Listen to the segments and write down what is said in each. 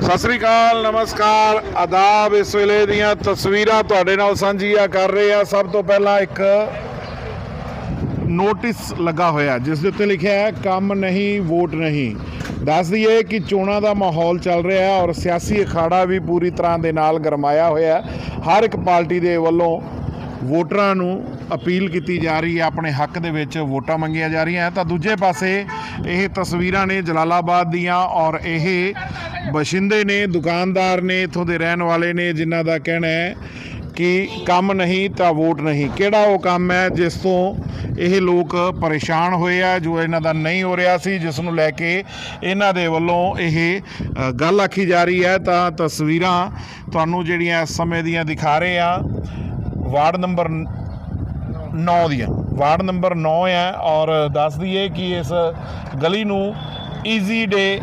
ਸਤਿ ਸ੍ਰੀ ਅਕਾਲ, ਨਮਸਕਾਰ। ਆਦਾਬ ਇਸ ਵੇਲੇ ਦੀਆਂ ਤਸਵੀਰਾਂ ਤੁਹਾਡੇ ਨਾਲ ਸਾਂਝੀਆਂ ਕਰ ਰਹੇ ਆ ਸਭ ਤੋਂ ਪਹਿਲਾਂ ਇੱਕ ਨੋਟਿਸ ਲੱਗਾ ਹੋਇਆ, ਜਿਸ ਦੇ ਉੱਤੇ ਲਿਖਿਆ ਹੈ, ਕੰਮ ਨਹੀਂ, ਵੋਟ ਨਹੀਂ। ਦੱਸ ਦਈਏ ਕਿ ਚੋਣਾਂ ਦਾ ਮਾਹੌਲ ਚੱਲ ਰਿਹਾ ਹੈ ਔਰ ਸਿਆਸੀ ਅਖਾੜਾ ਵੀ ਪੂਰੀ ਤਰ੍ਹਾਂ ਦੇ ਨਾਲ ਗਰਮਾਇਆ ਹੋਇਆ ਹੈ। ਹਰ ਇੱਕ ਪਾਰਟੀ ਦੇ ਵੱਲੋਂ ਵੋਟਰਾਂ ਨੂੰ ਅਪੀਲ ਕੀਤੀ ਜਾ ਰਹੀ ਹੈ, ਆਪਣੇ ਹੱਕ ਦੇ ਵਿੱਚ ਵੋਟਾਂ ਮੰਗੀਆਂ ਜਾ ਰਹੀਆਂ ਤਾਂ ਦੂਜੇ ਪਾਸੇ ਇਹ ਤਸਵੀਰਾਂ ਨੇ ਜਲਾਲਾਬਾਦ ਦੀਆਂ ਔਰ ਇਹ ਬਸ਼ਿੰਦੇ ਨੇ, ਦੁਕਾਨਦਾਰ ਨੇ, ਇੱਥੋਂ ਦੇ ਰਹਿਣ ਵਾਲੇ ਨੇ, ਜਿਨ੍ਹਾਂ ਦਾ ਕਹਿਣਾ ਹੈ ਕਿ ਕੰਮ ਨਹੀਂ ਤਾਂ ਵੋਟ ਨਹੀਂ। ਕਿਹੜਾ ਉਹ ਕੰਮ ਹੈ ਜਿਸ ਤੋਂ ਇਹ ਲੋਕ ਪਰੇਸ਼ਾਨ ਹੋਏ ਆ, ਜੋ ਇਹਨਾਂ ਦਾ ਨਹੀਂ ਹੋ ਰਿਹਾ ਸੀ, ਜਿਸ ਨੂੰ ਲੈ ਕੇ ਇਹਨਾਂ ਦੇ ਵੱਲੋਂ ਇਹ ਗੱਲ ਆਖੀ ਜਾ ਰਹੀ ਹੈ। ਤਾਂ ਤਸਵੀਰਾਂ ਤੁਹਾਨੂੰ ਜਿਹੜੀਆਂ ਇਸ ਸਮੇਂ ਦੀਆਂ ਦਿਖਾ ਰਹੇ ਆ ਵਾਰਡ ਨੰਬਰ 9 ਦੀਆਂ ਵਾਰਡ ਨੰਬਰ 9 ਹੈ ਔਰ ਦੱਸ ਦਈਏ ਕਿ ਇਸ ਗਲੀ ਨੂੰ ਈਜ਼ੀ ਡੇ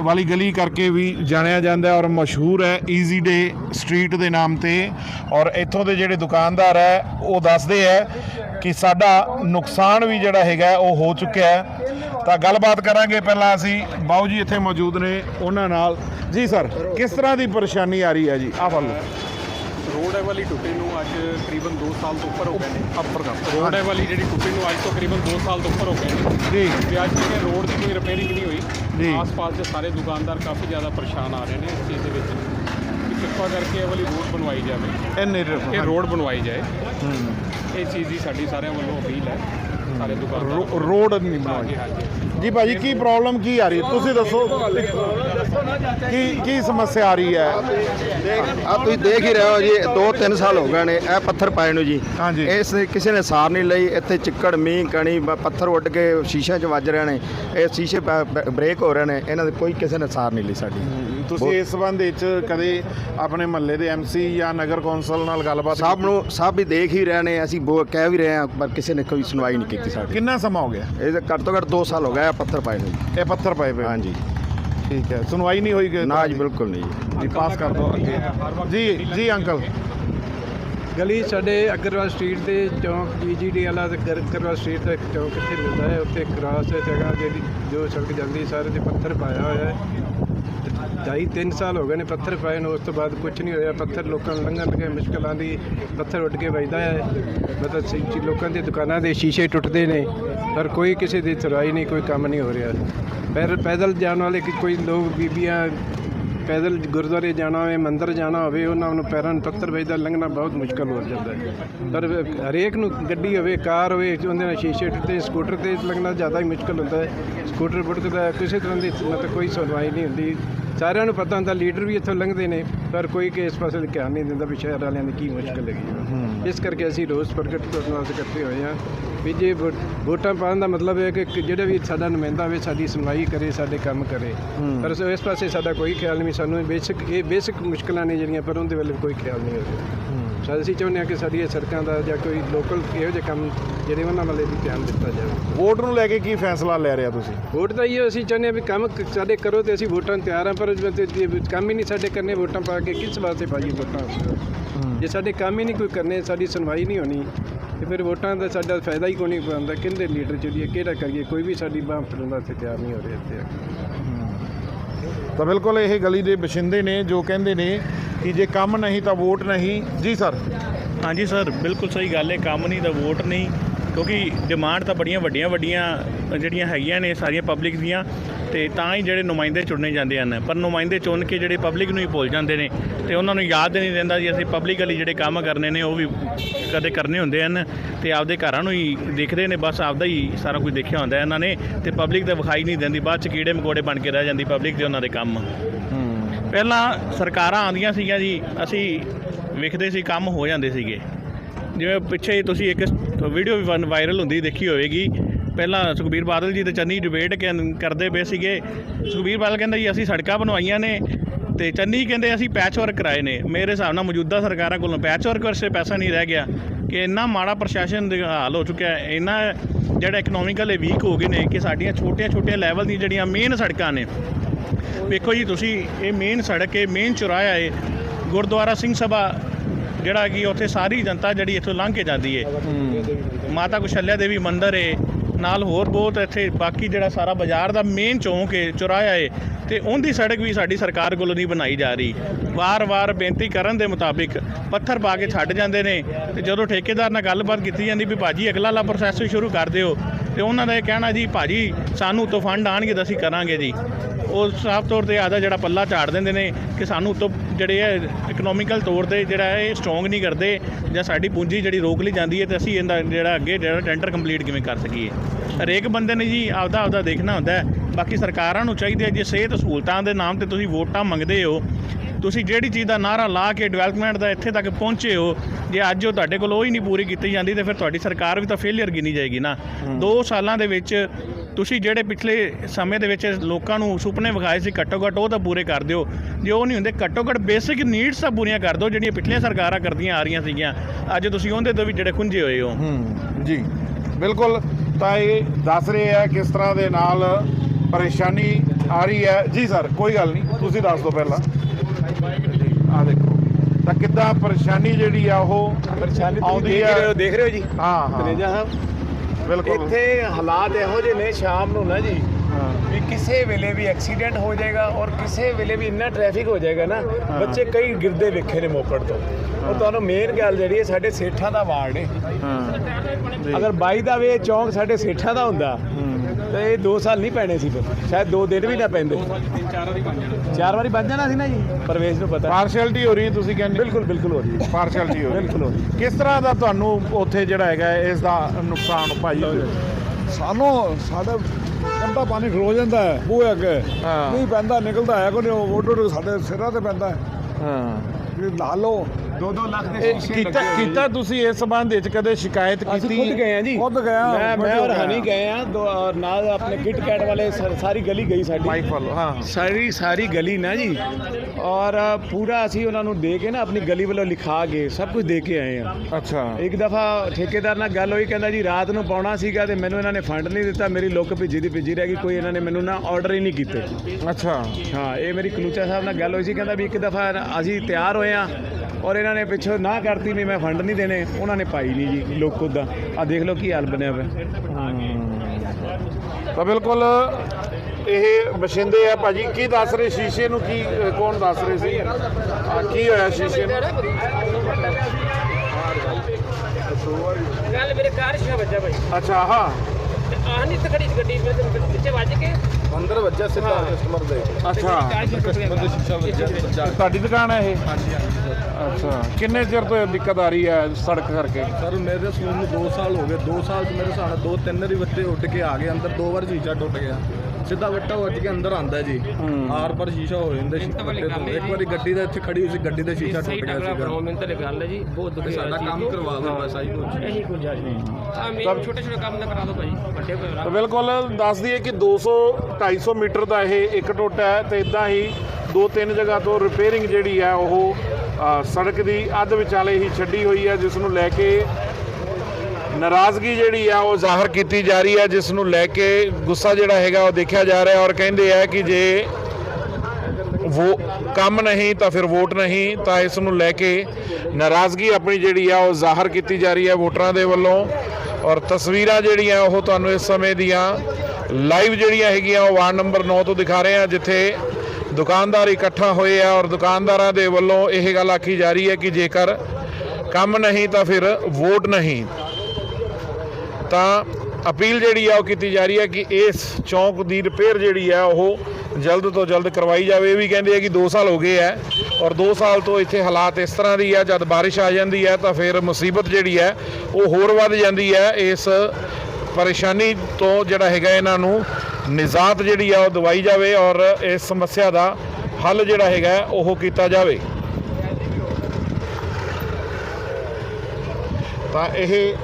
ਵਾਲੀ ਗਲੀ ਕਰਕੇ ਵੀ ਜਾਣਿਆ ਜਾਂਦਾ ਹੈ ਔਰ ਮਸ਼ਹੂਰ ਹੈ ਈਜ਼ੀ ਡੇ ਸਟਰੀਟ ਦੇ ਨਾਮ ਤੇ। ਔਰ ਇੱਥੋਂ ਦੇ ਜਿਹੜੇ ਦੁਕਾਨਦਾਰ ਹੈ, ਉਹ ਦੱਸਦੇ ਹੈ ਕਿ ਸਾਡਾ ਨੁਕਸਾਨ ਵੀ ਜਿਹੜਾ ਹੈਗਾ ਉਹ ਹੋ ਚੁੱਕਿਆ ਹੈ। ਤਾਂ ਗੱਲਬਾਤ ਕਰਾਂਗੇ ਪਹਿਲਾਂ ਅਸੀਂ। ਬਾਊ ਜੀ ਇੱਥੇ ਮੌਜੂਦ ਨੇ, ਉਹਨਾਂ ਨਾਲ। ਜੀ ਸਰ, ਕਿਸ ਤਰ੍ਹਾਂ ਦੀ ਪਰੇਸ਼ਾਨੀ ਆ ਰਹੀ ਹੈ ਜੀ? ਆਹ ਵੱਲ ਰੋਡ ਹੈ ਵਾਲੀ ਟੁੱਟੇ ਨੂੰ ਅੱਜ ਤਕਰੀਬਨ 2 ਸਾਲ ਤੋਂ ਉੱਪਰ ਹੋ ਗਏ ਨੇ। ਅੱਪਰ ਦਾ ਰੋਡ ਹੈ ਵਾਲੀ ਜਿਹੜੀ ਟੁੱਟੇ ਨੂੰ ਅੱਜ ਤੋਂ ਤਕਰੀਬਨ 2 ਸਾਲ ਤੋਂ ਉੱਪਰ ਹੋ ਗਏ ਨੇ। ਜੀ। ਤੇ ਅੱਜ ਜਿਹੜੇ ਰੋਡ ਦੀ ਕੋਈ ਰਿਪੇਅਰਿੰਗ ਨਹੀਂ। ਹੋਈ ਆਸ-ਪਾਸ ਦੇ ਸਾਰੇ ਦੁਕਾਨਦਾਰ ਕਾਫੀ ਜ਼ਿਆਦਾ ਪਰੇਸ਼ਾਨ ਆ ਰਹੇ ਨੇ ਇਸ ਚੀਜ਼ ਦੇ ਵਿੱਚ ਕਿਰਪਾ ਕਰਕੇ ਇਹ ਵਾਲੀ ਰੋਡ ਬਣਵਾਈ ਜਾਵੇ। ਇਹ ਰੋਡ ਬਣਵਾਈ ਜਾਏ। ਹੂੰ। ਇਹ ਚੀਜ਼ ਦੀ ਸਾਡੀ ਸਾਰਿਆਂ ਵੱਲੋਂ ਅਪੀਲ ਹੈ। ਸਾਰੇ ਦੁਕਾਨਦਾਰ ਰੋਡ ਨਹੀਂ ਹਾਂਜੀ ਜੀ ਭਾਜੀ ਕੀ ਪ੍ਰੋਬਲਮ ਕੀ ਆ ਰਹੀ ਤੁਸੀਂ ਦੱਸੋ। ਕੀ ਕੀ ਸਮੱਸਿਆ ਆ ਰਹੀ ਹੈ? ਆ ਤੁਸੀਂ ਦੇਖ ਹੀ ਰਹੇ ਹੋ ਜੀ 2-3 ਸਾਲ ਹੋ ਗਏ ਨੇ ਇਹ ਪੱਥਰ ਪਾਏ ਨੂੰ ਜੀ। ਹਾਂਜੀ। ਇਸ ਕਿਸੇ ਨੇ ਸਾਰ ਨਹੀਂ ਲਈ ਇੱਥੇ ਚਿੱਕੜ ਮੀਂਹ ਕਣੀ ਪੱਥਰ ਉੱਡ ਕੇ ਸ਼ੀਸ਼ਿਆਂ 'ਚ ਵੱਜ ਰਹੇ ਨੇ ਇਹ ਸ਼ੀਸ਼ੇ ਬ੍ਰੇਕ ਹੋ ਰਹੇ ਨੇ ਇਹਨਾਂ ਦੀ ਕੋਈ ਕਿਸੇ ਨੇ ਸਾਰ ਨਹੀਂ ਲਈ ਸਾਡੀ। ਤੁਸੀਂ ਇਸ ਸੰਬੰਧ ਵਿੱਚ ਕਦੇ ਆਪਣੇ ਮਹੱਲੇ ਦੇ ਐਮਸੀ ਜਾਂ ਨਗਰ ਕੌਂਸਲ ਨਾਲ ਗੱਲਬਾਤ ਸਭ? ਨੂੰ ਸਭ ਵੀ ਦੇਖ ਹੀ ਰਹੇ ਨੇ ਅਸੀਂ ਬੋ ਕਹਿ ਵੀ ਰਹੇ ਹਾਂ ਪਰ ਕਿਸੇ ਨੇ ਕੋਈ ਸੁਣਵਾਈ ਨਹੀਂ ਕੀਤੀ ਸਾਡੀ। ਕਿੰਨਾ ਸਮਾਂ ਹੋ ਗਿਆ? ਇਹ ਘੱਟ ਤੋਂ ਘੱਟ 2 ਸਾਲ ਹੋ ਗਏ ਆ ਪੱਥਰ ਪਾਏ ਨੂੰ। ਇਹ ਪੱਥਰ ਪਏ ਪਏ। ਹਾਂਜੀ। ਠੀਕ ਹੈ। ਸੁਣਵਾਈ ਨਹੀਂ ਹੋਈ ਕਿ ਨਾ ਜੀ ਬਿਲਕੁਲ ਨਹੀਂ ਜੀ। ਜੀ ਪਾਸ ਕਰ ਦਿਓ ਅੱਗੇ। ਜੀ ਜੀ ਅੰਕਲ। ਗਲੀ ਸਾਡੇ ਅਗਰਵਾਲ ਸਟਰੀਟ ਦੇ ਚੌਂਕ ਜੀਜੀਡੀ ਵਾਲਾ ਤੇ ਗਰ- ਅਗਰਵਾਲ ਸਟਰੀਟ ਦਾ ਇੱਕ ਚੌਂਕ ਇੱਥੇ ਮਿਲਦਾ ਹੈ। ਉੱਥੇ ਕ੍ਰਾਸ ਜਗ੍ਹਾ ਜਿਹੜੀ ਜੋ ਸੜਕ ਜਾਂਦੀ ਸਾਰੇ ਤੇ ਪੱਥਰ ਪਾਇਆ ਹੋਇਆ ਹੈ। ਢਾਈ ਤਿੰਨ ਸਾਲ ਹੋ ਗਏ ਨੇ ਪੱਥਰ ਪਾਏ ਨੂੰ, ਉਸ ਤੋਂ ਬਾਅਦ ਕੁਝ ਨਹੀਂ ਹੋਇਆ। ਪੱਥਰ ਲੋਕਾਂ ਨੂੰ ਲੰਘਣ ਲੱਗੇ, ਮੁਸ਼ਕਲ ਆਉਂਦੀ ਪੱਥਰ ਉੱਡ ਕੇ ਵੱਜਦਾ ਹੈ। ਮਤਲਬ ਸੀ- ਲੋਕਾਂ ਦੀ ਦੁਕਾਨਾਂ ਦੇ ਸ਼ੀਸ਼ੇ ਟੁੱਟਦੇ ਨੇ, ਪਰ ਕੋਈ ਕਿਸੇ ਦੀ ਸੁਣਵਾਈ ਨਹੀਂ, ਕੋਈ ਕੰਮ ਨਹੀਂ ਹੋ ਰਿਹਾ। ਪੈਰ ਪੈਦਲ ਜਾਣ ਵਾਲੇ ਕਿ ਕੋਈ ਲੋਕ, ਬੀਬੀਆਂ ਪੈਦਲ ਗੁਰਦੁਆਰੇ ਜਾਣਾ ਹੋਵੇ, ਮੰਦਿਰ ਜਾਣਾ ਹੋਵੇ, ਉਹਨਾਂ ਨੂੰ ਪੈਰਾਂ ਨੂੰ ਪੱਥਰ ਵੱਜਦਾ, ਲੰਘਣਾ ਬਹੁਤ ਮੁਸ਼ਕਲ ਹੋ ਜਾਂਦਾ ਹੈ। ਪਰ ਹਰੇਕ ਨੂੰ ਗੱਡੀ ਹੋਵੇ, ਕਾਰ ਹੋਵੇ, ਉਹਦੇ ਨਾਲ ਸ਼ੀਸ਼ੇ ਟੁੱਟਦੇ, ਸਕੂਟਰ ਤੇ ਲੰਘਣਾ ਜ਼ਿਆਦਾ ਹੀ ਮੁਸ਼ਕਲ ਹੁੰਦਾ ਹੈ। ਸਕੂਟਰ ਪੁੱਟਦਾ ਕਿਸੇ ਤਰ੍ਹਾਂ ਦੀ ਮਤਲਬ ਕੋਈ ਸੁਣਵਾਈ ਨਹੀਂ ਹੁੰਦੀ। ਸਾਰਿਆਂ ਨੂੰ ਪਤਾ ਹੁੰਦਾ ਲੀਡਰ ਵੀ ਇੱਥੋਂ ਲੰਘਦੇ ਨੇ ਪਰ ਕੋਈ ਕਿ ਇਸ ਪਾਸੇ ਧਿਆਨ ਨਹੀਂ ਦਿੰਦਾ ਵੀ ਸ਼ਹਿਰ ਵਾਲਿਆਂ ਦੀ ਕੀ ਮੁਸ਼ਕਲ ਹੈਗੀ ਹੈ। ਇਸ ਕਰਕੇ ਅਸੀਂ ਰੋਸ ਪ੍ਰਗਟ ਕਰਨ ਵਾਸਤੇ ਇਕੱਠੇ ਹੋਏ ਹਾਂ ਵੀ ਜੇ ਵੋਟਾਂ ਪਾਉਣ ਦਾ ਮਤਲਬ ਹੈ ਕਿ ਜਿਹੜਾ ਵੀ ਸਾਡਾ ਨੁਮਾਇੰਦਾ ਹੋਵੇ ਸਾਡੀ ਸੁਣਵਾਈ ਕਰੇ ਸਾਡੇ ਕੰਮ ਕਰੇ। ਪਰ ਇਸ ਪਾਸੇ ਸਾਡਾ ਕੋਈ ਖਿਆਲ ਨਹੀਂ ਸਾਨੂੰ ਬੇਸਿਕ ਇਹ ਬੇਸਿਕ ਮੁਸ਼ਕਲਾਂ ਨੇ ਜਿਹੜੀਆਂ ਪਰ ਉਹਦੇ ਵੱਲ ਕੋਈ ਖਿਆਲ ਨਹੀਂ ਹੋ। ਰਿਹਾ ਸੋ ਅਸੀਂ ਚਾਹੁੰਦੇ ਹਾਂ ਕਿ ਸਾਡੀ ਇਹ ਸੜਕਾਂ ਦਾ ਜਾਂ ਕੋਈ ਲੋਕਲ ਇਹੋ ਜਿਹੇ ਕੰਮ ਜਿਹੜੇ ਉਹਨਾਂ ਵੱਲ ਵੀ ਧਿਆਨ ਦਿੱਤਾ ਜਾਵੇ। ਵੋਟ ਨੂੰ ਲੈ ਕੇ ਕੀ ਫੈਸਲਾ ਲੈ ਰਿਹਾ ਤੁਸੀਂ? ਵੋਟ ਤਾਂ ਇਹ ਅਸੀਂ ਚਾਹੁੰਦੇ ਹਾਂ ਵੀ ਕੰਮ ਕ- ਸਾਡੇ ਕਰੋ ਤੇ ਅਸੀਂ ਵੋਟਾਂ ਨੂੰ ਤਿਆਰ ਹਾਂ ਪਰ ਜੇ- ਜੇ- ਜੇ ਕੰਮ ਹੀ ਨਹੀਂ ਸਾਡੇ ਕਰਨੇ ਵੋਟਾਂ ਪਾ ਕੇ ਕਿਸ ਵਾਸਤੇ ਪਾਈਏ ਵੋਟਾਂ? ਜੇ ਸਾਡੇ ਕੰਮ ਹੀ ਨਹੀਂ ਕੋਈ ਕਰਨੇ ਸਾਡੀ ਸੁਣਵਾਈ ਨਹੀਂ ਹੋਣੀ ਤੇ ਫਿਰ ਵੋਟਾਂ ਦਾ ਸਾਡਾ ਫਾਇਦਾ ਹੀ ਕੋਈ ਨਹੀਂ ਪਾਉਂਦਾ ਕਿੰਦੇ ਲੀਡਰ ਚੁਣੀਏ ਕਿਹੜਾ ਕਰੀਏ ਕੋਈ ਵੀ ਸਾਡੀ ਬਾਹ ਫੜਨ ਵਾਸਤੇ ਤਿਆਰ ਨਹੀਂ ਹੋ ਰਿਹਾ ਇੱਥੇ ਤਾਂ ਬਿਲਕੁਲ ਇਹ ਗਲੀ ਦੇ ਬਸ਼ਿੰਦੇ ਨੇ ਜੋ ਕਹਿੰਦੇ ਨੇ ਕਿ ਜੇ ਕੰਮ ਨਹੀਂ ਤਾਂ ਵੋਟ ਨਹੀਂ। ਜੀ ਸਰ। ਹਾਂਜੀ ਸਰ ਬਿਲਕੁਲ ਸਹੀ ਗੱਲ ਹੈ। ਕੰਮ ਨਹੀਂ ਤਾਂ ਵੋਟ ਨਹੀਂ ਕਿਉਂਕਿ ਡਿਮਾਂਡ ਤਾਂ ਬੜੀਆਂ ਵੱਡੀਆਂ ਵੱਡੀਆਂ ਜਿਹੜੀਆਂ ਹੈਗੀਆਂ ਨੇ ਸਾਰੀਆਂ ਪਬਲਿਕ ਦੀਆਂ ਤੇ ਤਾਂ ਹੀ ਜਿਹੜੇ ਨੁਮਾਇੰਦੇ ਚੁਣਨੇ ਜਾਂਦੇ ਹਨ। ਪਰ ਨੁਮਾਇੰਦੇ ਚੁਣ ਕੇ ਜਿਹੜੇ ਪਬਲਿਕ ਨੂੰ ਹੀ ਭੁੱਲ ਜਾਂਦੇ ਨੇ ਤੇ ਉਹਨਾਂ ਨੂੰ ਯਾਦ ਨਹੀਂ ਰਹਿੰਦਾ ਜੀ ਅਸੀਂ ਪਬਲਿਕਲੀ ਜਿਹੜੇ ਕੰਮ ਕਰਨੇ ਨੇ ਉਹ ਵੀ ਕਦੇ ਕਰਨੇ ਹੁੰਦੇ ਹਨ ਤੇ ਆਪਦੇ ਘਰਾਂ ਨੂੰ ਹੀ ਦੇਖਦੇ ਨੇ ਬਸ ਆਪਦਾ ਹੀ ਸਾਰਾ ਕੁਝ ਦੇਖਿਆ ਹੁੰਦਾ ਇਹਨਾਂ ਨੇ ਤੇ ਪਬਲਿਕ ਤਾਂ ਵਿਖਾਈ ਨਹੀਂ ਦਿੰਦੀ ਬਾਅਦ ਚ ਕੀੜੇ ਮਕੋੜੇ ਬਣ ਕੇ ਰਹਿ ਜਾਂਦੀ ਪਬਲਿਕ ਤੇ ਉਹਨਾਂ ਦੇ ਕੰਮ। ਪਹਿਲਾਂ ਸਰਕਾਰਾਂ ਆਉਂਦੀਆਂ ਸੀਗੀਆਂ ਜੀ, ਅਸੀਂ ਵੇਖਦੇ ਸੀ, ਕੰਮ ਹੋ ਜਾਂਦੇ ਸੀਗੇ। ਜਿਵੇਂ ਪਿੱਛੇ ਹੀ ਤੁਸੀਂ ਇੱਕ ਵੀਡੀਓ ਵੀ ਵਾਇਰਲ ਹੁੰਦੀ ਦੇਖੀ ਹੋਵੇਗੀ। ਪਹਿਲਾਂ ਸੁਖਬੀਰ ਬਾਦਲ ਜੀ ਤੇ ਚੰਨੀ ਡਿਬੇਟ ਕਹਿੰ- ਕਰਦੇ ਪਏ ਸੀਗੇ। ਸੁਖਬੀਰ ਬਾਦਲ ਕਹਿੰਦਾ ਜੀ, ਅਸੀਂ ਸੜਕਾਂ ਬਣਵਾਈਆਂ ਨੇ ਤੇ ਚੰਨੀ ਕਹਿੰਦੇ ਅਸੀਂ ਪੈਚ ਵਰਕ ਕਰਾਏ ਨੇ। ਮੇਰੇ ਹਿਸਾਬ ਨਾਲ ਮੌਜੂਦਾ ਸਰਕਾਰਾਂ ਕੋਲੋਂ ਪੈਚ ਵਰਕ ਵਾਸਤੇ ਪੈਸਾ ਨਹੀਂ ਰਹਿ ਗਿਆ। ਕਿ ਇੰਨਾ ਮਾੜਾ ਪ੍ਰਸ਼ਾਸਨ ਦਾ ਹਾਲ ਹੋ ਚੁੱਕਿਆ ਹੈ। ਇੰਨਾ ਜਿਹੜਾ ਇਕਨੋਮਿਕਲੀ ਵੀਕ ਹੋ ਗਏ ਨੇ ਕਿ ਸਾਡੀਆਂ ਛੋਟੀਆਂ ਛੋਟੀਆਂ ਲੈਵਲ ਦੀਆਂ ਜਿਹੜੀਆਂ ਮੇਨ ਸੜਕਾਂ ਨੇ ਵੇਖੋ ਜੀ ਤੁਸੀਂ ਇਹ ਮੇਨ ਸੜਕ ਹੈ ਮੇਨ ਚੁਰਾਇਆ ਹੈ। ਗੁਰਦੁਆਰਾ ਸਿੰਘ ਸਭਾ ਜਿਹੜਾ ਕਿ ਉੱਥੇ ਸਾਰੀ ਜਨਤਾ ਜਿਹੜੀ ਇੱਥੋਂ ਲੰਘ ਕੇ ਜਾਂਦੀ ਹੈ। ਮਾਤਾ ਕੁਸ਼ਲਿਆ ਦੇਵੀ ਮੰਦਿਰ ਹੈ ਨਾਲ ਹੋਰ ਬਹੁਤ ਇੱਥੇ ਬਾਕੀ ਜਿਹੜਾ ਸਾਰਾ ਬਾਜ਼ਾਰ ਦਾ ਮੇਨ ਚੌਂਕ ਹੈ ਚੁਰਾਇਆ ਹੈ ਤੇ ਉਹਦੀ ਸੜਕ ਵੀ ਸਾਡੀ ਸਰਕਾਰ ਕੋਲੋਂ ਨਹੀਂ ਬਣਾਈ ਜਾ ਰਹੀ। ਵਾਰ-ਵਾਰ ਬੇਨਤੀ ਕਰਨ ਦੇ ਮੁਤਾਬਿਕ ਪੱਥਰ ਪਾ ਕੇ ਛੱਡ ਜਾਂਦੇ ਨੇ ਤੇ ਜਦੋਂ ਠੇਕੇਦਾਰ ਨਾਲ ਗੱਲਬਾਤ ਕੀਤੀ ਜਾਂਦੀ ਵੀ ਭਾਜੀ ਅਗਲਾ ਲਾ ਪ੍ਰੋਸੈਸ ਸ਼ੁਰੂ ਕਰ ਦਿਓ ਤੇ ਉਹਨਾਂ ਦਾ ਇਹ ਕਹਿਣਾ ਜੀ ਭਾਜੀ ਸਾਨੂੰ ਤੋਂ ਫੰਡ ਆਣਗੇ ਤਾਂ ਅਸੀਂ ਕਰਾਂਗੇ ਜੀ। ਉਹ ਸਾਫ਼ ਤੌਰ ਤੇ ਆਦਾ ਜਿਹੜਾ ਪੱਲਾ ਝਾੜ ਦਿੰਦੇ ਨੇ ਕਿ ਸਾਨੂੰ ਤੋਂ ਜਿਹੜੇ ਹੈ ਇਕਨੋਮਿਕਲ ਤੌਰ ਤੇ ਜਿਹੜਾ ਹੈ ਇਹ ਸਟਰੋਂਗ ਨਹੀਂ ਕਰਦੇ ਜਾਂ ਸਾਡੀ ਪੂੰਜੀ ਜਿਹੜੀ ਰੋਕ ਲਈ ਜਾਂਦੀ ਹੈ ਤੇ ਅਸੀਂ ਇਹਦਾ ਜਿਹੜਾ ਅੱਗੇ ਜਿਹੜਾ ਟੈਂਡਰ ਕੰਪਲੀਟ ਕਿਵੇਂ ਕਰ ਸਕੀਏ। ਹਰੇਕ ਬੰਦੇ ਨੇ ਜੀ ਆਪਦਾ ਆਪਦਾ ਦੇਖਣਾ ਹੁੰਦਾ ਹੈ। ਬਾਕੀ ਸਰਕਾਰਾਂ ਨੂੰ ਚਾਹੀਦਾ ਹੈ ਜੇ ਸਿਹਤ ਸਹੂਲਤਾਂ ਦੇ ਨਾਮ ਤੇ ਤੁਸੀਂ ਵੋਟਾਂ ਮੰਗਦੇ ਹੋ ਤੁਸੀਂ ਜਿਹੜੀ ਚੀਜ਼ ਦਾ ਨਾਰਾ ਲਾ ਕੇ ਡਿਵੈਲਪਮੈਂਟ ਦਾ ਇੱਥੇ ਤੱਕ ਪਹੁੰਚੇ ਹੋ ਜੇ ਅੱਜ ਉਹ ਤੁਹਾਡੇ ਕੋਲ ਉਹ ਹੀ ਨਹੀਂ ਪੂਰੀ ਕੀਤੀ ਜਾਂਦੀ ਤੇ ਫਿਰ ਤੁਹਾਡੀ ਸਰਕਾਰ ਵੀ ਤਾਂ ਫੇਲਿਅਰ ਗਿਣੀ ਜਾਏਗੀ ਨਾ। 2 ਸਾਲਾਂ ਦੇ ਵਿੱਚ ਤੁਸੀਂ ਜਿਹੜੇ ਪਿਛਲੇ ਸਮੇਂ ਦੇ ਵਿੱਚ ਲੋਕਾਂ ਨੂੰ ਸੁਪਨੇ ਵਿਖਾਏ ਸੀ ਘੱਟੋ ਘੱਟ ਉਹ ਤਾਂ ਪੂਰੇ ਕਰ ਦਿਓ। ਜੇ ਉਹ ਨਹੀਂ ਹੁੰਦੇ ਘੱਟੋ ਘੱਟ ਬੇਸਿਕ ਨੀਡਸ ਤਾਂ ਪੂਰੀਆਂ ਕਰ ਦਿਓ ਜਿਹੜੀਆਂ ਪਿਛਲੀਆਂ ਸਰਕਾਰਾਂ ਕਰਦੀਆਂ ਆ ਰਹੀਆਂ ਸੀਗੀਆਂ। ਅੱਜ ਤੁਸੀਂ ਉਹਦੇ ਤੋਂ ਵੀ ਜਿਹੜੇ ਖੁੰਝੇ ਹੋਏ ਹੋ। ਜੀ। ਬਿਲਕੁਲ ਤਾਂ ਇਹ ਦੱਸ ਰਹੇ ਆ ਕਿਸ ਤਰ੍ਹਾਂ ਦੇ ਨਾਲ ਪਰੇਸ਼ਾਨੀ ਆ ਰਹੀ ਹੈ। ਜੀ ਸਰ ਕੋਈ ਗੱਲ ਨਹੀਂ ਤੁਸੀਂ ਦੱਸ ਦਿਓ ਪਹਿਲਾਂ। ਕਿੱਦਾਂ ਪਰੇਸ਼ਾਨੀ ਜਿਹੜੀ ਆ ਉਹ ਪਰੇਸ਼ਾਨੀ ਤੁਸੀਂ ਆਉਂਦੀ ਦੇਖ ਆ। ਰਹੇ ਹੋ ਦੇਖ ਰਹੇ ਹੋ ਜੀ? ਹਾਂ ਤਨੇਜਾ ਹਾਂ ਸਾਹਿਬ ਬਿਲਕੁਲ। ਇੱਥੇ ਹਾਲਾਤ ਇਹੋ ਜਿਹੇ ਨੇ ਸ਼ਾਮ ਨੂੰ ਨਾ ਜੀ ਹਾਂ। ਵੀ ਕਿਸੇ ਵੇਲੇ ਵੀ ਐਕਸੀਡੈਂਟ ਹੋ ਜਾਏਗਾ ਔਰ ਕਿਸੇ ਵੇਲੇ ਵੀ ਇੰਨਾ ਟ੍ਰੈਫਿਕ ਹੋ ਜਾਏਗਾ ਨਾ ਬੱਚੇ ਕਈ ਗਿਰਦੇ ਵੇਖੇ ਨੇ ਮੋਪੜ ਤੋਂ। ਉਹ ਤੁਹਾਨੂੰ ਮੇਨ ਗੱਲ ਜਿਹੜੀ ਹੈ ਸਾਡੇ ਸੇਠਾਂ ਦਾ ਵਾਰਡ ਹੈ। ਹਾਂ। ਅਗਰ ਬਾਈ ਦਾ ਵੇ ਚੌਂਕ ਸਾਡੇ ਸੇਠਾਂ ਦਾ ਹੁੰਦਾ ਤੇ ਇਹ 2 ਸਾਲ ਨਹੀਂ ਪੈਣੇ ਸੀ ਫਿਰ। ਸ਼ਾਇਦ 2 ਦਿਨ ਵੀ ਨਾ ਪੈਂਦੇ। ਚਾਰ ਵਾਰੀ ਬਣ ਜਾਣਾ ਚਾਰ ਵਾਰੀ ਵੱਜ ਜਾਣਾ ਸੀ ਨਾ ਜੀ ਪਰਵੇਸ਼ ਨੂੰ ਪਤਾ। ਪਾਰਸ਼ੈਲਿਟੀ ਹੋ ਰਹੀ ਹੈ ਤੁਸੀਂ ਕਹਿੰਦੇ। ਬਿਲਕੁਲ ਬਿਲਕੁਲ ਹੋ ਰਹੀ ਹੈ। ਪਾਰਸ਼ੈਲਿਟੀ ਹੋ ਰਹੀ ਹੈ। ਬਿਲਕੁਲ ਹੋ ਰਹੀ ਹੈ। ਕਿਸ ਤਰ੍ਹਾਂ ਦਾ ਤੁਹਾਨੂੰ ਉੱਥੇ ਜਿਹੜਾ ਹੈਗਾ ਇਸ ਦਾ ਨੁਕਸਾਨ ਭਾਈ ਸਾਨੂੰ ਸਾਡੇ ਕੰਧਾ ਪਾਣੀ ਖਲੋ ਜਾਂਦਾ ਹੈ ਬੂਹੇ ਅੱਗੇ। ਹਾਂ। ਨਹੀਂ ਪੈਂਦਾ ਨਿਕਲਦਾ ਹੈ ਕੋਈ ਓਡ ਸਾਡੇ ਸਿਰਾਂ ਤੇ ਪੈਂਦਾ ਹੈ। ਹਾਂ। ਵੀ ਲਾ ਲਓ। 2-2 ਲੱਖ ਦੇ ਇਹ ਕੀਤਾ ਕੀਤਾ ਤੁਸੀਂ ਇਸ ਸੰਬੰਧ ਵਿੱਚ ਕਦੇ ਸ਼ਿਕਾਇਤ ਅਸੀਂ ਕੀਤੀ ਖੁਦ ਗਏ ਆ ਜੀ। ਖੁਦ ਗਏ ਆ, ਮੈਂ ਮੈਂ ਔਰ ਗਏ ਆ। ਹਨੀ ਗਏ ਆ ਦੋ ਔਰ ਨਾਲ ਆਪਣੇ ਕਿਟ ਕੈਟ ਵਾਲੇ ਸਰ- ਸਾਰੀ ਗਲੀ ਗਈ ਸਾਡੀ। ਮਾਈਕ ਫਾਲੋ ਹਾਂ। ਸਾਰੀ ਸਾਰੀ ਗਲੀ ਨਾ ਜੀ। ਔਰ ਪੂਰਾ ਅਸੀਂ ਉਹਨਾਂ ਨੂੰ ਦੇ ਕੇ ਨਾ ਆਪਣੀ ਗਲੀ ਵੱਲੋਂ ਲਿਖਾ ਕੇ ਸਭ ਕੁਝ ਦੇ ਕੇ ਆਏ ਆ ਅੱਛਾ। ਇੱਕ ਦਫਾ ਠੇਕੇਦਾਰ ਨਾਲ ਗੱਲ ਹੋਈ ਕਹਿੰਦਾ ਜੀ ਰਾਤ ਨੂੰ ਪਾਉਣਾ ਸੀਗਾ ਤੇ ਮੈਨੂੰ ਇਹਨਾਂ ਨੇ ਫੰਡ ਨਹੀਂ ਦਿੱਤਾ। ਮੇਰੀ ਲੁੱਕ ਭਿੱਜੀ ਦੀ ਭਿੱਜੀ ਰਹਿ ਗਈ ਕੋਈ ਇਹਨਾਂ ਨੇ ਮੈਨੂੰ ਨਾ ਆਰਡਰ ਹੀ ਨਹੀਂ ਕੀਤੇ। ਅੱਛਾ। ਹਾਂ ਇਹ ਮੇਰੀ ਕਲੂਚਾ ਸਾਹਿਬ ਨਾਲ ਗੱਲ ਹੋਈ ਸੀ ਕਹਿੰਦਾ ਵੀ ਇੱਕ ਦਫਾ ਅਸੀਂ ਤਿਆਰ ਹੋਏ ਆ ਔਰ ਇਹਨਾਂ ਨੇ ਪਿੱਛੋਂ ਨਾ ਕਰਤੀ ਵੀ ਮੈਂ ਫੰਡ ਨਹੀਂ ਦੇਣੇ ਉਹਨਾਂ ਨੇ ਪਾਈ ਨਹੀਂ ਜੀ ਲੋਕ ਉਹਦਾ ਆ ਦੇਖ ਲਓ ਕੀ ਹਾਲ ਬਣਿਆ ਪਿਆ। ਤਾਂ ਬਿਲਕੁਲ ਇਹ ਬਸ਼ਿੰਦੇ ਆ ਭਾਜੀ ਕੀ ਦੱਸ ਰਹੇ ਸ਼ੀਸ਼ੇ ਨੂੰ ਕੀ ਕੌਣ ਦੱਸ ਰਹੇ ਸੀ? ਆ ਕੀ ਹੋਇਆ ਸ਼ੀਸ਼ੇ ਨੂੰ? ਗੱਲ ਮੇਰੇ ਕਾਰ ਸ਼ਾ ਵੱਜਾ ਭਾਈ। ਅੱਛਾ ਹਾਂ। ਆਹ ਨਹੀਂ ਤੇ ਖੜੀ ਸੀ ਗੱਡੀ ਪਿੱਛੇ ਵੱਜ ਕੇ ਅੰਦਰ ਵੱਜਾ ਸਿੱਧਾ ਕਸਟਮਰ ਦੇ। ਅੱਛਾ। ਤੁਹਾਡੀ ਦੁਕਾਨ ਹੈ ਇਹ? ਹਾਂਜੀ ਅੱਛਾ ਕਿੰਨੇ ਚਿਰ ਤੋਂ ਇਹ ਦਿੱਕਤ ਆ ਰਹੀ ਹੈ ਸੜਕ ਕਰਕੇ? ਸਰ ਮੇਰੇ ਸਲੂਨ ਨੂੰ 2 ਸਾਲ ਹੋ ਗਏ। 2 ਸਾਲ ਚ ਮੇਰੇ ਨਾਲ ਦੋ ਤਿੰਨ ਵਾਰੀ ਵੱਟੇ ਉੱਡ ਕੇ ਆ ਗਏ। ਅੰਦਰ ਦੋ ਵਾਰ ਸ਼ੀਸ਼ਾ ਟੁੱਟ ਗਿਆ। ਸਿੱਧਾ ਵੱਟਾ ਵੱਜ ਕੇ ਅੰਦਰ ਆਂਦਾ ਜੀ। ਆਰ ਪਰ ਸ਼ੀਸ਼ਾ ਹੋ ਜਾਂਦਾ ਸੀ। ਵੱਟੇ ਤੋਂ ਇੱਕ ਵਾਰੀ ਗੱਡੀ ਦਾ ਇੱਥੇ ਖੜੀ ਹੋਈ ਸੀ। ਗੱਡੀ ਦਾ ਸ਼ੀਸ਼ਾ ਟੁੱਟ ਗਿਆ ਸੀਗਾ। ਮੈਨੂੰ ਤੇ ਗੱਲ ਹੈ ਜੀ। ਬਹੁਤ ਦੁਖੀ ਸਾਡਾ ਕੰਮ ਕਰਵਾ ਦਿਓ ਬਸ ਆਹੀ ਕੁਝ ਇਹੀ ਕੁਝ ਆ ਜੀ। ਆ ਮੇਰੇ ਛੋਟੇ ਛੋਟੇ ਕੰਮ ਨਾ ਕਰਾ ਦਿਓ ਭਾਈ ਵੱਡੇ ਕੋਈ ਤਾਂ ਬਿਲਕੁਲ ਦੱਸ ਦਈਏ ਕਿ 200 250 ਮੀਟਰ ਦਾ ਇਹ ਇੱਕ ਟੁੱਟ ਹੈ ਤੇ ਇਦਾਂ ਹੀ ਦੋ ਤਿੰਨ ਜਗ੍ਹਾ ਤੋਂ ਰਿਪੇਅਰਿੰਗ ਜਿਹੜੀ ਹੈ ਉਹ ਸੜਕ ਦੀ ਅੱਧ ਵਿਚਾਲੇ ਹੀ ਛੱਡੀ ਹੋਈ ਹੈ, ਜਿਸ ਨੂੰ ਲੈ ਕੇ ਨਾਰਾਜ਼ਗੀ ਜਿਹੜੀ ਆ ਉਹ ਜ਼ਾਹਰ ਕੀਤੀ ਜਾ ਰਹੀ ਹੈ, ਜਿਸ ਨੂੰ ਲੈ ਕੇ ਗੁੱਸਾ ਜਿਹੜਾ ਹੈਗਾ ਉਹ ਦੇਖਿਆ ਜਾ ਰਿਹਾ ਔਰ ਕਹਿੰਦੇ ਆ ਕਿ ਜੇ ਵੋ, ਕੰਮ ਨਹੀਂ ਤਾਂ ਫਿਰ ਵੋਟ ਨਹੀਂ, ਤਾਂ ਇਸ ਨੂੰ ਲੈ ਕੇ ਨਾਰਾਜ਼ਗੀ ਆਪਣੀ ਜਿਹੜੀ ਆ ਉਹ ਜ਼ਾਹਰ ਕੀਤੀ ਜਾ ਰਹੀ ਹੈ ਵੋਟਰਾਂ ਦੇ ਵੱਲੋਂ ਔਰ ਤਸਵੀਰਾਂ ਜਿਹੜੀਆਂ ਉਹ ਤੁਹਾਨੂੰ ਇਸ ਸਮੇਂ ਦੀਆਂ ਲਾਈਵ ਜਿਹੜੀਆਂ ਹੈਗੀਆਂ ਉਹ ਵਾਰਡ ਨੰਬਰ 9 ਤੋਂ ਦਿਖਾ ਰਹੇ ਆ ਜਿੱਥੇ ਦੁਕਾਨਦਾਰ ਇਕੱਠਾ ਹੋਏ ਆ ਔਰ ਦੁਕਾਨਦਾਰਾਂ ਦੇ ਵੱਲੋਂ ਇਹ ਗੱਲ ਆਖੀ ਜਾ ਰਹੀ ਹੈ ਕਿ ਜੇਕਰ ਕੰਮ ਨਹੀਂ ਤਾਂ ਫਿਰ ਵੋਟ ਨਹੀਂ। ਤਾਂ ਅਪੀਲ ਜਿਹੜੀ ਆ ਉਹ ਕੀਤੀ ਜਾ ਰਹੀ ਹੈ ਕਿ ਇਸ ਚੌਂਕ ਦੀ ਰਿਪੇਅਰ ਜਿਹੜੀ ਆ ਉਹ ਜਲਦ ਤੋਂ ਜਲਦ ਕਰਵਾਈ ਜਾਵੇ। ਇਹ ਵੀ ਕਹਿੰਦੇ ਆ ਕਿ 2 ਸਾਲ ਹੋ ਗਏ ਆ ਔਰ 2 ਸਾਲ ਤੋਂ ਇੱਥੇ ਹਾਲਾਤ ਇਸ ਤਰ੍ਹਾਂ ਦੀ ਆ, ਜਦ ਬਾਰਿਸ਼ ਆ ਜਾਂਦੀ ਹੈ ਤਾਂ ਫਿਰ ਮੁਸੀਬਤ ਜਿਹੜੀ ਹੈ ਉਹ ਹੋਰ ਵੱਧ ਜਾਂਦੀ ਹੈ ਇਸ ਪਰੇਸ਼ਾਨੀ ਤੋਂ ਜਿਹੜਾ ਹੈਗਾ ਇਹਨਾਂ ਨੂੰ ਨਿਜ਼ਾਤ ਜਿਹੜੀ ਆ ਉਹ ਦਵਾਈ ਜਾਵੇ ਔਰ ਇਸ ਸਮੱਸਿਆ ਦਾ ਹੱਲ ਜਿਹੜਾ ਹੈਗਾ ਉਹ ਕੀਤਾ ਜਾਵੇ। ਤਾਂ ਇਹ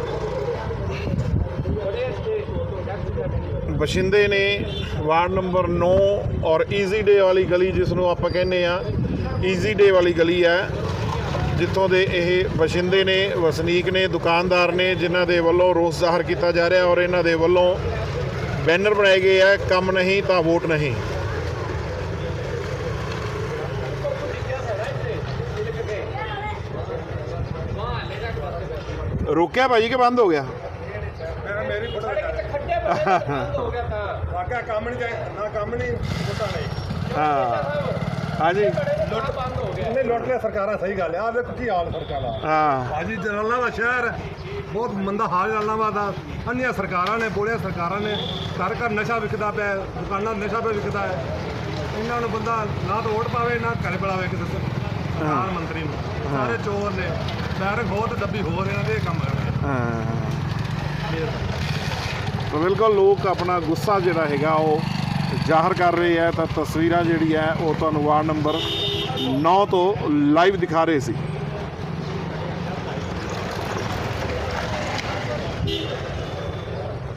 ਬਸ਼ਿੰਦੇ ਨੇ ਵਾਰਡ ਨੰਬਰ 9 ਔਰ ਈਜ਼ੀ ਡੇ ਵਾਲੀ ਗਲੀ ਜਿਸ ਨੂੰ ਆਪਾਂ ਕਹਿੰਦੇ ਆ ਈਜ਼ੀ ਡੇ ਵਾਲੀ ਗਲੀ ਹੈ, ਜਿੱਥੋਂ ਦੇ ਇਹ ਬਸ਼ਿੰਦੇ ਨੇ, ਵਸਨੀਕ ਨੇ, ਦੁਕਾਨਦਾਰ ਨੇ, ਜਿਨ੍ਹਾਂ ਦੇ ਵੱਲੋਂ ਰੋਸ ਜ਼ਾਹਰ ਕੀਤਾ ਜਾ ਰਿਹਾ ਔਰ ਇਹਨਾਂ ਦੇ ਵੱਲੋਂ ਬੈਨਰ ਬਣਾਏ ਗਏ ਆ ਕੰਮ ਨਹੀਂ ਤਾਂ ਵੋਟ ਨਹੀਂ। ਰੁਕਿਆ ਭਾਜੀ ਕਿ ਬੰਦ ਹੋ ਗਿਆ? ਵਾਕਿਆ ਕੰਮ ਨਹੀਂ ਨਾ ਕੰਮ ਨਹੀਂ ਹਾਂ। ਹਾਂਜੀ। ਲੁੱਟ ਬੰਦ ਹੋ ਗਿਆ ਨਹੀਂ ਲੁੱਟ ਲਿਆ ਸਰਕਾਰਾਂ ਸਹੀ ਗੱਲ ਆ। ਵੇਖੋ ਕੀ ਹਾਲ ਸਰਕਾਰਾਂ। ਹਾਂ। ਭਾਜੀ ਜਲਾਲਾਬਾਦ ਸ਼ਹਿਰ ਬਹੁਤ ਮੰਦਾ ਹਾਲ ਜਲਾਲਾਬਾਦ ਦਾ। ਅੰਨੀਆਂ ਸਰਕਾਰਾਂ ਨੇ ਬੋਲਿਆ ਸਰਕਾਰਾਂ ਨੇ ਘਰ ਘਰ ਨਸ਼ਾ ਵਿਕਦਾ ਪਿਆ ਹੈ, ਦੁਕਾਨਾਂ ਨਸ਼ਾ ਪਿਆ ਵਿਕਦਾ ਹੈ। ਇਹਨਾਂ ਨੂੰ ਬੰਦਾ ਨਾ ਤਾਂ ਵੋਟ ਪਾਵੇ ਨਾ ਘਰੇ ਬੁਲਾਵੇ ਕਿਸੇ ਸਰਕਾਰ ਮੰਤਰੀ ਨੂੰ। ਸਾਰੇ ਚੋਰ ਨੇ। ਬੈਰਕ ਹੋ ਤੇ ਡੱਬੀ ਹੋ ਇਹਨਾਂ ਦੇ ਇਹ ਕੰਮ ਕਰਦੇ ਹਾਂ। ਤਾਂ ਬਿਲਕੁਲ ਲੋਕ ਆਪਣਾ ਗੁੱਸਾ ਜਿਹੜਾ ਹੈਗਾ ਉਹ ਜ਼ਾਹਰ ਕਰ ਰਹੇ ਹੈ ਤਾਂ ਤਸਵੀਰਾਂ ਜਿਹੜੀ ਹੈ ਉਹ ਤੁਹਾਨੂੰ ਵਾਰਡ ਨੰਬਰ 9 ਤੋਂ ਲਾਈਵ ਦਿਖਾ ਰਹੇ ਸੀ।